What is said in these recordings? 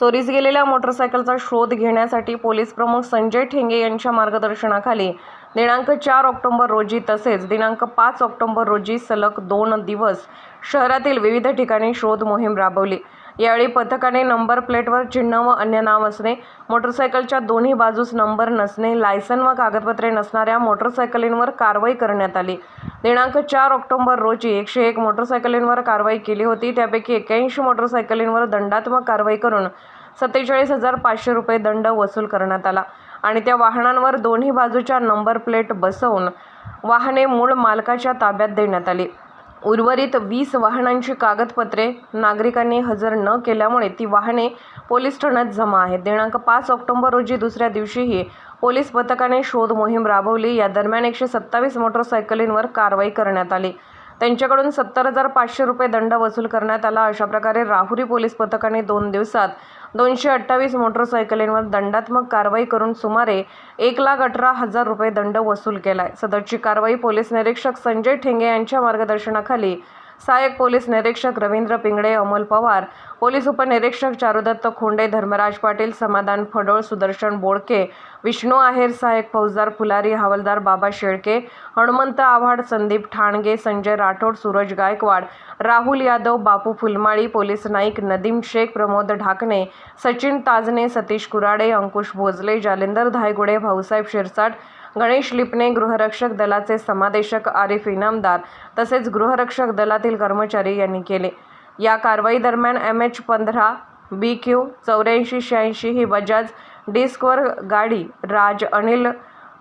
चोरीस गेलेल्या मोटरसायकलचा शोध घेण्यासाठी पोलीस प्रमुख संजय ठेंगे यांच्या मार्गदर्शनाखाली दिनांक चार ऑक्टोबर रोजी तसेच दिनांक पाच ऑक्टोबर रोजी सलग दोन दिवस शहरातील विविध ठिकाणी शोध मोहीम राबवली. यावेळी पथकाने नंबर प्लेटवर चिन्ह व अन्य नाव असणे मोटरसायकलच्या दोन्ही बाजूस नंबर नसणे लायसन व कागदपत्रे नसणाऱ्या मोटरसायकलींवर कारवाई करण्यात आली. दिनांक चार ऑक्टोबर रोजी एकशे एक मोटरसायकलींवर कारवाई केली होती त्यापैकी एक्याऐंशी मोटरसायकलींवर दंडात्मक कारवाई करून सत्तेचाळीस हजार पाचशे रुपये दंड वसूल करण्यात आला. आणि त्या वाहनांवर दोन्ही बाजूच्या नंबर प्लेट बसवून वाहने मूळ मालकाच्या ताब्यात देण्यात आली. उर्वरित वीस वाहनांची कागदपत्रे नागरिकांनी हजर न केल्यामुळे ती वाहने पोलीस ठाण्यात जमा आहेत. दिनांक पाच ऑक्टोबर रोजी दुसऱ्या दिवशीही पोलीस पथकाने शोध मोहीम राबवली. या दरम्यान एकशे सत्तावीस मोटरसायकलींवर कारवाई करण्यात आली. त्यांच्याकडून सत्तर हजार पाचशे रुपये दंड वसूल करण्यात आला. अशा प्रकारे राहुरी पोलीस पथकाने दोन दिवसात दोनशे अठ्ठावीस मोटरसायकलींवर दंडात्मक कारवाई करून सुमारे एक लाख अठरा हजार रुपये दंड वसूल केलाय. सदरची कारवाई पोलीस निरीक्षक संजय ठेंगे यांच्या मार्गदर्शनाखाली सहाय्यक पोलीस निरीक्षक रवींद्र पिंगडे अमोल पवार पोलीस उपनिरीक्षक चारुदत्त खोंडे धर्मराज पाटील समाधान फडोळ सुदर्शन बोडके विष्णू आहेर सहाय्यक फौजदार फुलारी हवालदार बाबा शेळके हनुमंत आव्हाड संदीप ठाणगे संजय राठोड सूरज गायकवाड राहुल यादव बापू फुलमाळी पोलीस नाईक नदीम शेख प्रमोद ढाकणे सचिन ताजने सतीश कुराडे अंकुश भोजले जालिंदर धायगुडे भाऊसाहेब शिरसाट गणेश लिपणे गृहरक्षक दलाचे समादेशक आरिफ इनामदार तसेच गृहरक्षक दलातील कर्मचारी यांनी केले. या कारवाई दरम्यान एम एच पंधरा बी क्यू चौऱ्याऐंशी शहाऐंशी ही बजाज डिस्कवर गाडी राज अनिल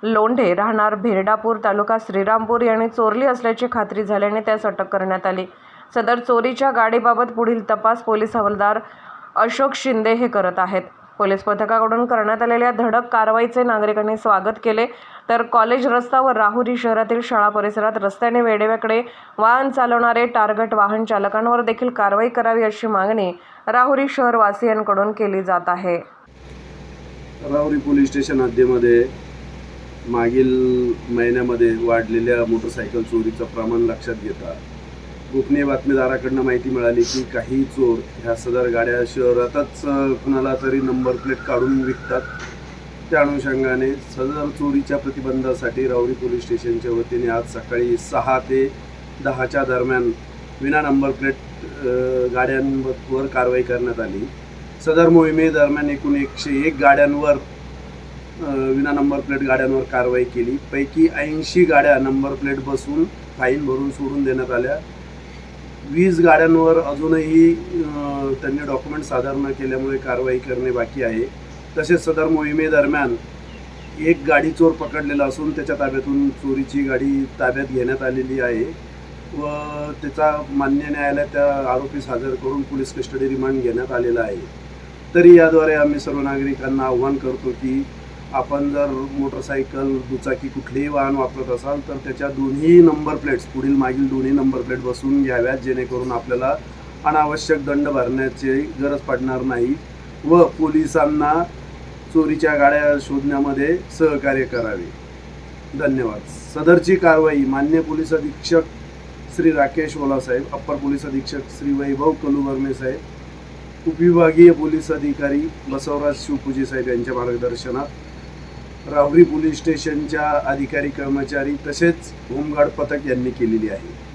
लोंढे राहणार भेरडापूर तालुका श्रीरामपूर यांनी चोरली असल्याची खात्री झाल्याने त्यास अटक करण्यात आली. सदर चोरीच्या गाडीबाबत पुढील तपास पोलीस हवालदार अशोक शिंदे हे करत आहेत. पोलीस पथकाकडून करण्यात आलेल्या धडक कारवाईचे नागरिकांनी स्वागत केले. तर कॉलेज रस्ता व राहुरी शहरातील शाळा परिसरात रस्त्याने वेडेवेकडे वाहन चालवणारे टार्गट वाहन चालकांवर देखील कारवाई करावी अशी मागणी राहुरी शहरवासियांकडून केली जात आहे. राहुरी पोलीस स्टेशन हद्दीमध्ये मागील महिन्यामध्ये वाढलेल्या मोटरसायकल चोरीचं प्रमाण लक्षात घेता गोपनीय बातमीदाराकडनं माहिती मिळाली की काही चोर ह्या सदर गाड्या शहरातच कुणाला तरी नंबर प्लेट काढून विकतात. त्या अनुषंगाने सदर चोरीच्या प्रतिबंधासाठी राहुरी पोलीस स्टेशनच्या वतीने आज सकाळी सहा ते दहाच्या दरम्यान विना नंबर प्लेट गाड्यांवर कारवाई करण्यात आली. सदर मोहिमेदरम्यान एकूण एकशे एक गाड्यांवर विना नंबर प्लेट गाड्यांवर कारवाई केली. पैकी ऐंशी गाड्या नंबर प्लेट बसून फाईन भरून सोडून देण्यात आल्या. वीस गाड्यांवर अजूनही त्यांनी डॉक्युमेंट सादर न केल्यामुळे कारवाई करणे बाकी आहे. तसेच सदर मोहिमेदरम्यान एक गाडी चोर पकडलेला असून त्याच्या ताब्यातून चोरीची गाडी ताब्यात घेण्यात आलेली आहे व त्याचा मान्य न्यायालयात त्या आरोपीस हजर करून पोलीस कस्टडी रिमांड घेण्यात आलेला आहे. तरी याद्वारे आम्ही सर्व नागरिकांना आव्हान करतो की आपण जर मोटरसायकल दुचाकी कुठलेही वाहन वापरत असाल तर त्याच्या दोन्ही नंबर प्लेट्स पुढील मागील दोन्ही नंबर प्लेट बसवून घ्याव्यात जेणेकरून आपल्याला अनावश्यक दंड भरण्याची गरज पडणार नाही व पोलिसांना चोरीच्या गाड्या शोधण्यामध्ये सहकार्य करावे. धन्यवाद. सदरची कारवाई मान्य पोलीस अधीक्षक श्री राकेश ओलासाहेब अप्पर पोलीस अधीक्षक श्री वैभव कलुवर्मे साहेब उपविभागीय पोलीस अधिकारी बसवराज शिवपूजे साहेब यांच्या मार्गदर्शनात रावरी पोलीस स्टेशनच्या अधिकारी कर्मचारी तसेच होमगार्ड पथक यांनी केलेली आहे.